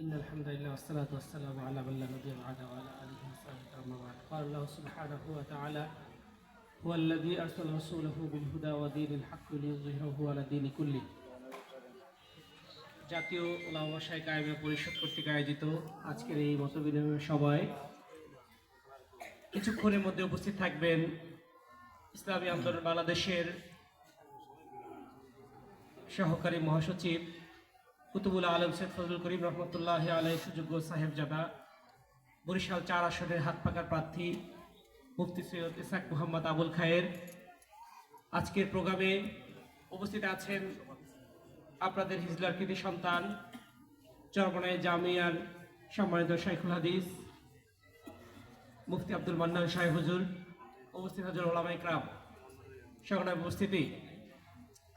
إن الحمد لله والصلاة والسلام على من لا نبي بعده وعلى آله وصحبه أما بعد قال الله سبحانه وتعالى هو الذي أرسل رسوله بالهدى ودين الحق ليظهره على الدين كله জাতীয় ওলামা শাহী কায়েমে পরিষদ কর্তৃক আয়োজিত আজকের এই মত বিনিময় সভায় কিছুক্ষণের মধ্যে উপস্থিত থাকবেন ইসলামী আন্দোলন বাংলাদেশের সহকারী মহাসচিব কুতুবুল আলম শেখ ফজলুল করিম রহমতুল্লাহ আলাই সুযোগ্য সাহেবজাদা বরিশাল চার আসনের হাত পাকার প্রার্থী মুফতি সৈয়দ ইসাক মোহাম্মদ আবুল খায়ের। আজকের প্রোগ্রামে উপস্থিত আছেন আপনাদের হিজলার কৃতি সন্তান, চরমনায় জামিয়ার সম্মানিত শাইখুল হাদিস, মুফতি আব্দুল মান্নান শাহ হুজুর, উপস্থিত হাজুর ওলামাই ক্রাম সকলের উপস্থিতি।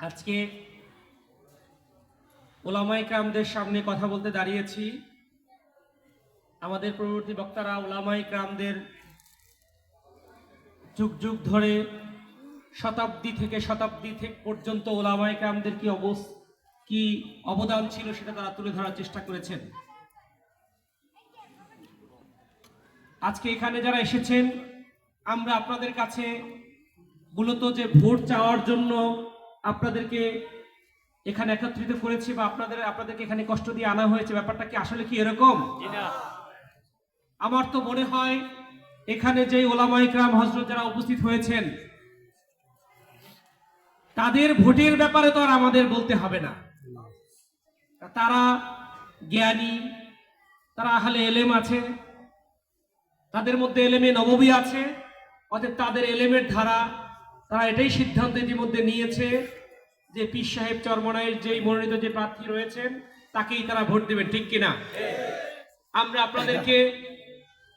আজকে ওলামাই ক্রামদের সামনে কথা বলতে দাঁড়িয়েছি। আমাদের পরবর্তী বক্তারা ওলামাই ক্রামদের যুগ যুগ ধরে শতাব্দী থেকে শতাব্দী থেকে পর্যন্ত ওলামাই ক্রামদের কি অবস, কি অবদান ছিল সেটা তারা তুলে ধরার চেষ্টা করেছেন। আজকে এখানে যারা এসেছেন, আমরা আপনাদের কাছে মূলত যে ভোট চাওয়ার জন্য আপনাদেরকে এখানে একত্রিত করেছি বা আপনাদের আপনাদেরকে এখানে কষ্ট দিয়ে আনা হয়েছে ব্যাপারটা কি আসলে কি এরকম? আমার তো মনে হয় এখানে যে ওলামা ইকরাম হজরত যারা উপস্থিত হয়েছেন তাদের ভোটের ব্যাপারে তো আর আমাদের বলতে হবে না। তারা জ্ঞানী তারা আহলে এলেম আছে তাদের মধ্যে এলেমে নববী আছে অতএব তাদের এলেমের ধারা তারা এটাই সিদ্ধান্ত ইতিমধ্যে নিয়েছে। যে পীর সাহেব চরমনায়ের যেই মনোনীত যে প্রার্থী রয়েছেন, তাকেই তারা ভোট দেবেন, ঠিক কিনা? আমরা আপনাদেরকে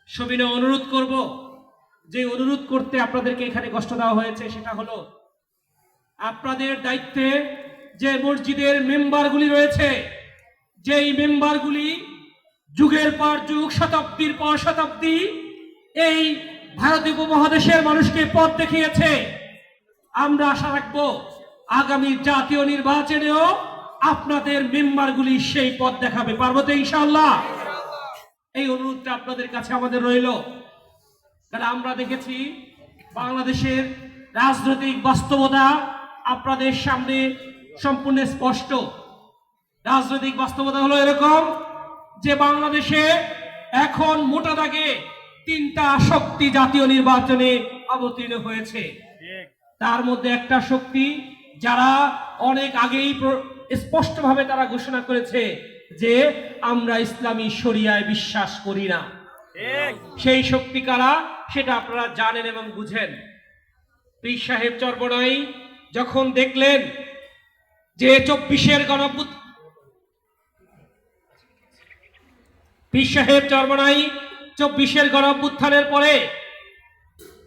সবিনয় অনুরোধ করব। যে অনুরোধ করতে আপনাদেরকে এখানে কষ্ট দেওয়া হয়েছে, সেটা হলো আপনাদের দায়িত্বে যে মসজিদের মেম্বারগুলি রয়েছে, যেই মেম্বারগুলি যুগের পর যুগ, শতাব্দীর পর শতাব্দী এই ভারতীয় উপমহাদেশের মানুষকে পথ দেখিয়েছে। আমরা আশা রাখব আগামী জাতীয় নির্বাচনেও আপনাদের মেম্বারগুলি সেই পথ দেখাবে পারব তো ইনশাল্লাহ এই অনুরোধটা আপনাদের কাছে আমাদের রইল। কারণ আমরা দেখেছি বাংলাদেশের রাজনৈতিক বাস্তবতা আপনাদের সামনে সম্পূর্ণ স্পষ্ট। রাজনৈতিক বাস্তবতা হলো এরকম যে বাংলাদেশে এখন মোটা দাগে তিনটা শক্তি জাতীয় নির্বাচনে অবতীর্ণ হয়েছে। তার মধ্যে একটা শক্তি যারা অনেক আগেই স্পষ্টভাবে তারা ঘোষণা করেছে যে আমরা ইসলামী শরিয়ায় বিশ্বাস করি না। সেই শক্তি কারা? সেটা আপনারা জানেন এবং বুঝেন। পীর সাহেব চর্বনাই যখন দেখলেন যে চব্বিশের গণপুত পীর সাহেব চর্বনাই চব্বিশের গণপুত্থানের পরে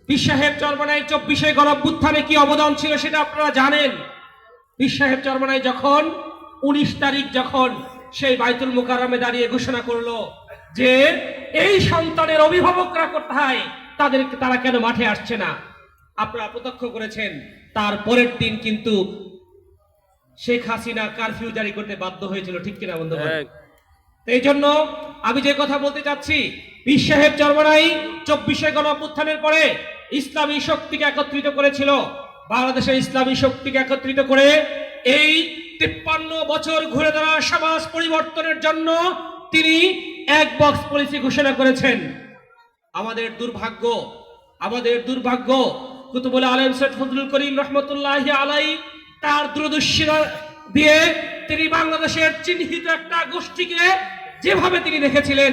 পীর সাহেব চরমনাই চব্বিশে গণভ্যুত্থানে কি অবদান ছিল সেটা আপনারা জানেন। পীর সাহেব চরমনাই যখন উনিশ তারিখ যখন সেই বাইতুল মুকাররমে দাঁড়িয়ে ঘোষণা করল যে এই সন্তানের অভিভাবকরা কোথায় তাদেরকে তারা কেন মাঠে আসছে না? আপনারা প্রত্যক্ষ করেছেন তার পরের দিন কিন্তু শেখ হাসিনা কারফিউ জারি করতে বাধ্য হয়েছিল ঠিক কিনা বন্ধু এই জন্য আমি যে কথা বলতে চাচ্ছি পীর সাহেব চরমনাই চব্বিশে গণ পরে ইসলামী শক্তিকে একত্রিত করেছিল। বাংলাদেশের ইসলামী শক্তিকে একত্রিত করে এই তিপ্পান্ন বছর ঘুরে দাঁড়া সমাজ পরিবর্তনের জন্য তিনি এক বক্স পলিসি ঘোষণা করেছেন। আমাদের দুর্ভাগ্য আমাদের দুর্ভাগ্য, কুতুবুল আলম সৈয়দ ফজলুল করিম রহমতুল্লাহ আলাই তার দূরদর্শিতা দিয়ে তিনি বাংলাদেশের চিহ্নিত একটা গোষ্ঠীকে যেভাবে তিনি দেখেছিলেন,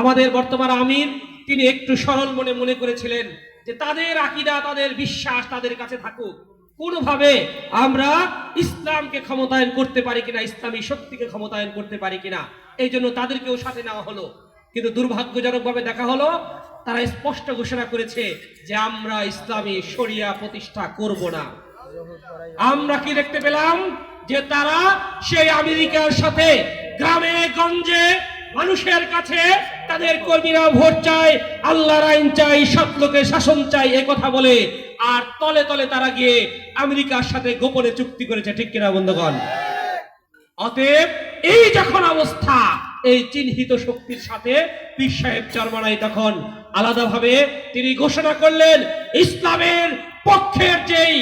আমাদের বর্তমান আমির তিনি একটু সরল মনে মনে করেছিলেন। যে তাদের আকিদা, তাদের বিশ্বাস তাদের কাছে থাকুক। কোনোভাবে আমরা ইসলামকে ক্ষমতায়ন করতে পারি কিনা, ইসলামী শক্তিকে ক্ষমতায়ন করতে পারি কিনা, এই জন্য তাদেরকেও সাথে নেওয়া হলো। কিন্তু দুর্ভাগ্যজনকভাবে দেখা হলো, তারা স্পষ্ট ঘোষণা করেছে যে আমরা ইসলামী শরিয়া প্রতিষ্ঠা করব না। আমরা কি দেখতে পেলাম? যে তারা সেই আমেরিকার সাথে গ্রামে, গঞ্জে মানুষের কাছে তাদের কর্মীরা ভোট চায়, আল্লাহর আইন চাই লোকের শাসন চাই এ কথা বলে। আর তলে তলে তারা গিয়ে আমেরিকার সাথে গোপনে চুক্তি করেছে, ঠিক কিনা বন্ধুগণ? অতএব এই যখন অবস্থা, এই চিহ্নিত শক্তির সাথে পীর সাহেব চরমানাই তখন আলাদাভাবে তিনি ঘোষণা করলেন, ইসলামের পক্ষের যেই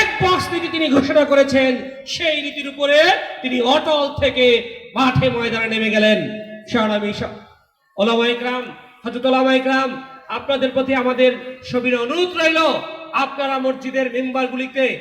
এক বক্স নীতি তিনি ঘোষণা করেছেন, সেই নীতির উপরে তিনি অটল থেকে মাঠে ময়দানে নেমে গেলেন। ওলামাইকরাম হজরত ওলামাইকরাম আপনাদের প্রতি আমাদের সবির অনুরোধ রইল আপনারা মসজিদের মেম্বারগুলিতে